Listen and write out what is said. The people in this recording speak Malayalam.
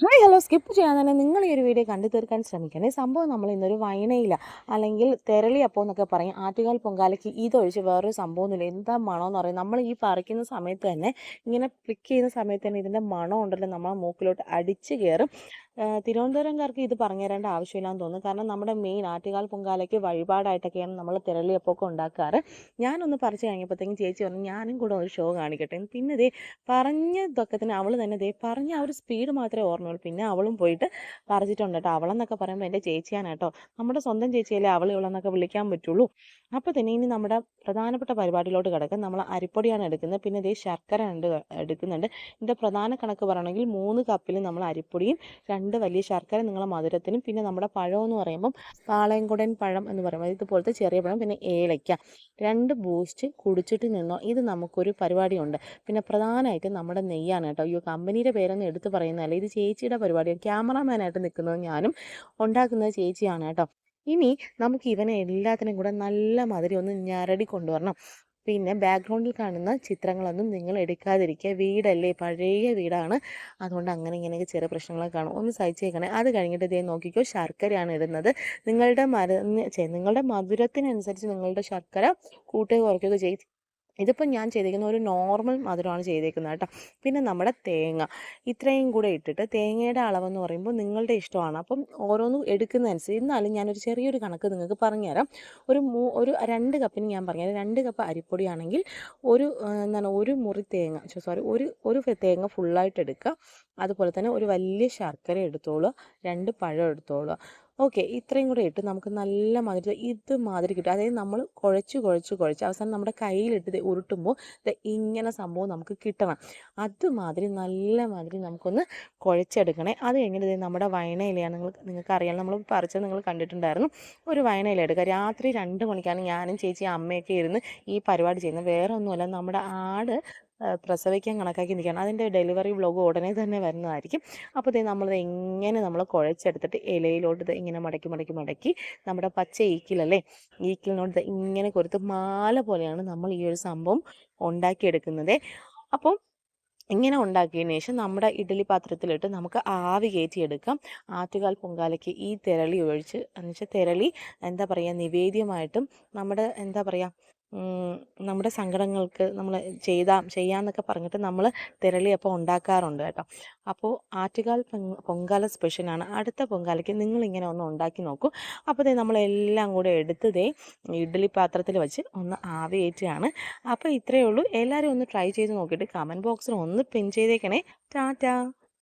ഹായ് ഹലോ സ്കിപ്പ് ചെയ്യാൻ തന്നെ നിങ്ങൾ ഈ ഒരു വീഡിയോ കണ്ടു തീർക്കാൻ ശ്രമിക്കണേ. സംഭവം നമ്മൾ ഇന്നൊരു വൈനയില അല്ലെങ്കിൽ തെരളി അപ്പോൾ എന്നൊക്കെ പറയും. ആറ്റുകാൽ പൊങ്കാലയ്ക്ക് ഇതൊഴിച്ച് വേറൊരു സംഭവമൊന്നുമില്ല. എന്താ മണമെന്ന് പറയും നമ്മൾ ഈ പറിക്കുന്ന സമയത്ത് തന്നെ ഇങ്ങനെ പ്ലിക്ക് ചെയ്യുന്ന സമയത്ത് തന്നെ ഇതിന്റെ മണം ഉണ്ടല്ലോ നമ്മളെ മൂക്കിലോട്ട് അടിച്ച് കയറും തിരുവനന്തപുരംകാർക്ക് ഇത് പറഞ്ഞു തരേണ്ട ആവശ്യമില്ലാന്ന് തോന്നുന്നു. കാരണം നമ്മുടെ മെയിൻ ആറ്റുകാൽ പൊങ്കാലയ്ക്ക് വഴിപാടായിട്ടൊക്കെയാണ് നമ്മൾ തിരളിയപ്പൊക്കെ ഉണ്ടാക്കാറ്. ഞാനൊന്ന് പറിച്ചു കഴിഞ്ഞപ്പോഴത്തേക്കും ചേച്ചി പറഞ്ഞു ഞാനും കൂടെ ഒരു ഷോ കാണിക്കട്ടെ. പിന്നെ ദേ പറഞ്ഞതൊക്കെ തന്നെ അവൾ തന്നെ ദേ പറഞ്ഞ ആ ഒരു സ്പീഡ് മാത്രമേ ഓർമ്മയുള്ളൂ. പിന്നെ അവളും പോയിട്ട് പറിച്ചിട്ടുണ്ട് കേട്ടോ. അവളെന്നൊക്കെ പറയുമ്പോൾ എന്റെ ചേച്ചിയാണ് കേട്ടോ. നമ്മുടെ സ്വന്തം ചേച്ചിയല്ലേ അവൾ ഇവളെന്നൊക്കെ വിളിക്കാൻ പറ്റുള്ളൂ. അപ്പോൾ തന്നെ ഇനി നമ്മുടെ പ്രധാനപ്പെട്ട പരിപാടിയിലോട്ട് കിടക്കാം. നമ്മൾ അരിപ്പൊടിയാണ് എടുക്കുന്നത്. പിന്നെ ഇതേ ശർക്കര ഉണ്ട് എടുക്കുന്നുണ്ട്. ഇതിന്റെ പ്രധാന കണക്ക് പറയണമെങ്കിൽ മൂന്ന് കപ്പിൽ നമ്മൾ അരിപ്പൊടിയും രണ്ട് വലിയ ശർക്കര നിങ്ങളുടെ മധുരത്തിനും പിന്നെ നമ്മുടെ പഴം എന്ന് പറയുമ്പം പാളയംകുടൻ പഴം എന്ന് പറയുമ്പോൾ ഇതുപോലത്തെ ചെറിയ പഴം പിന്നെ ഏലയ്ക്ക. രണ്ട് ബൂസ്റ്റ് കുടിച്ചിട്ട് നിന്നോ ഇത് നമുക്കൊരു പരിപാടിയുണ്ട്. പിന്നെ പ്രധാനമായിട്ടും നമ്മുടെ നെയ്യാണ് കേട്ടോ. അയ്യോ കമ്പനിയുടെ പേരൊന്നും എടുത്ത് പറയുന്നതല്ല. ഇത് ചേച്ചിയുടെ പരിപാടിയാണ്. ക്യാമറാമാനായിട്ട് നിൽക്കുന്നത് ഞാനും ഉണ്ടാക്കുന്നത് ചേച്ചിയാണ് കേട്ടോ. ഇനി നമുക്ക് ഇവനെ എല്ലാത്തിനും കൂടെ നല്ല മാതിരി ഒന്ന് ഞരടി കൊണ്ടുവരണം. പിന്നെ ബാക്ക്ഗ്രൗണ്ടിൽ കാണുന്ന ചിത്രങ്ങളൊന്നും നിങ്ങൾ എടുക്കാതിരിക്കുക. വീടല്ലേ? പഴയ വീടാണ്. അതുകൊണ്ട് അങ്ങനെ ഇങ്ങനെയൊക്കെ ചെറിയ പ്രശ്നങ്ങളൊക്കെ കാണും. ഒന്ന് സഹിച്ചേക്കണേ. അത് കഴിഞ്ഞിട്ട് ഇതേ നോക്കിക്കോ ശർക്കരയാണ് ഇടുന്നത്. നിങ്ങളുടെ മര നിങ്ങളുടെ മധുരത്തിനനുസരിച്ച് നിങ്ങളുടെ ശർക്കര കൂട്ടുകയോ കുറയ്ക്കുകയോ ചെയ്ത് ഇതിപ്പോൾ ഞാൻ ചെയ്തേക്കുന്ന ഒരു നോർമൽ മധുരമാണ് ചെയ്തേക്കുന്നത് കേട്ടോ. പിന്നെ നമ്മുടെ തേങ്ങ. ഇത്രയും കൂടെ ഇട്ടിട്ട് തേങ്ങയുടെ അളവെന്ന് പറയുമ്പോൾ നിങ്ങളുടെ ഇഷ്ടമാണ്. അപ്പം ഓരോന്നും എടുക്കുന്നതനുസരിച്ച് എന്നാലും ഞാനൊരു ചെറിയൊരു കണക്ക് നിങ്ങൾക്ക് പറഞ്ഞുതരാം. ഒരു മൂ ഒരു രണ്ട് കപ്പിന് ഞാൻ പറഞ്ഞുതരാം. രണ്ട് കപ്പ് അരിപ്പൊടിയാണെങ്കിൽ ഒരു എന്താണ് ഒരു മുറി തേങ്ങ സോറി ഒരു ഒരു തേങ്ങ ഫുള്ളായിട്ട് എടുക്കുക. അതുപോലെ തന്നെ ഒരു വലിയ ശർക്കര എടുത്തോളുക. രണ്ട് പഴം എടുത്തോളുക. ഓക്കെ ഇത്രയും കൂടെ ഇട്ട് നമുക്ക് നല്ല മാതിരി ഇത് മാതിരി കിട്ടും. അതായത് നമ്മൾ കുഴച്ച് കുഴച്ച് കുഴച്ച് അവസാനം നമ്മുടെ കയ്യിലിട്ട് ഉരുട്ടുമ്പോൾ ഇങ്ങനെ സംഭവം നമുക്ക് കിട്ടണം. അതുമാതിരി നല്ല മാതിരി നമുക്കൊന്ന് കുഴച്ചെടുക്കണേ. അത് കഴിഞ്ഞിട്ട് നമ്മുടെ വയനയിലെയാണ് നിങ്ങൾ നിങ്ങൾക്ക് അറിയാം നമ്മൾ പറിച്ചത് നിങ്ങൾ കണ്ടിട്ടുണ്ടായിരുന്നു. ഒരു വയനയിലെടുക്കുക രാത്രി രണ്ട് മണിക്കാണ് ഞാനും ചേച്ചി അമ്മയൊക്കെ ഇരുന്ന് ഈ പരിപാടി ചെയ്യുന്നത്. വേറെ ഒന്നുമല്ല നമ്മുടെ ആട് പ്രസവിക്കാൻ കണക്കാക്കി നിൽക്കുകയാണ്. അതിന്റെ ഡെലിവറി ബ്ലോഗ് ഉടനെ തന്നെ വരുന്നതായിരിക്കും. അപ്പോൾ ദേ നമ്മളത് എങ്ങനെ നമ്മൾ കുഴച്ചെടുത്തിട്ട് ഇലയിലോട്ട് ഇങ്ങനെ മടക്കി മടക്കി മടക്കി നമ്മുടെ പച്ച ഈക്കിലല്ലേ? ഈക്കിലിനോട് ഇങ്ങനെ കൊടുത്ത് മാല പോലെയാണ് നമ്മൾ ഈ ഒരു സംഭവം ഉണ്ടാക്കിയെടുക്കുന്നത്. അപ്പം ഇങ്ങനെ ഉണ്ടാക്കിയതിന് ശേഷം നമ്മുടെ ഇഡ്ഡലി പാത്രത്തിലിട്ട് നമുക്ക് ആവി കയറ്റിയെടുക്കാം. ആറ്റുകാൽ പൊങ്കാലയ്ക്ക് ഈ തിരളി ഒഴിച്ച് എന്നുവെച്ചാൽ തിരളി എന്താ പറയുക നിവേദ്യമായിട്ടും നമ്മുടെ എന്താ പറയുക നമ്മുടെ സങ്കടങ്ങൾക്ക് നമ്മൾ ചെയ്താം ചെയ്യാന്നൊക്കെ പറഞ്ഞിട്ട് നമ്മൾ തിരളിയപ്പം ഉണ്ടാക്കാറുണ്ട് കേട്ടോ. അപ്പോൾ ആറ്റുകാൽ പൊങ്കാല സ്പെഷ്യലാണ്. അടുത്ത പൊങ്കാലയ്ക്ക് നിങ്ങളിങ്ങനെ ഒന്ന് ഉണ്ടാക്കി നോക്കൂ. അപ്പോൾ ദേ നമ്മളെല്ലാം കൂടെ എടുത്ത് ദേ ഇഡ്ഡലി പാത്രത്തിൽ വെച്ച് ഒന്ന് ആവി കയറ്റുകയാണ് അപ്പോൾ ഇത്രയേ ഉള്ളൂ. എല്ലാവരും ഒന്ന് ട്രൈ ചെയ്ത് നോക്കിയിട്ട് കമന്റ് ബോക്സിൽ ഒന്ന് പിൻ ചെയ്തേക്കണേ. ടാറ്റാ.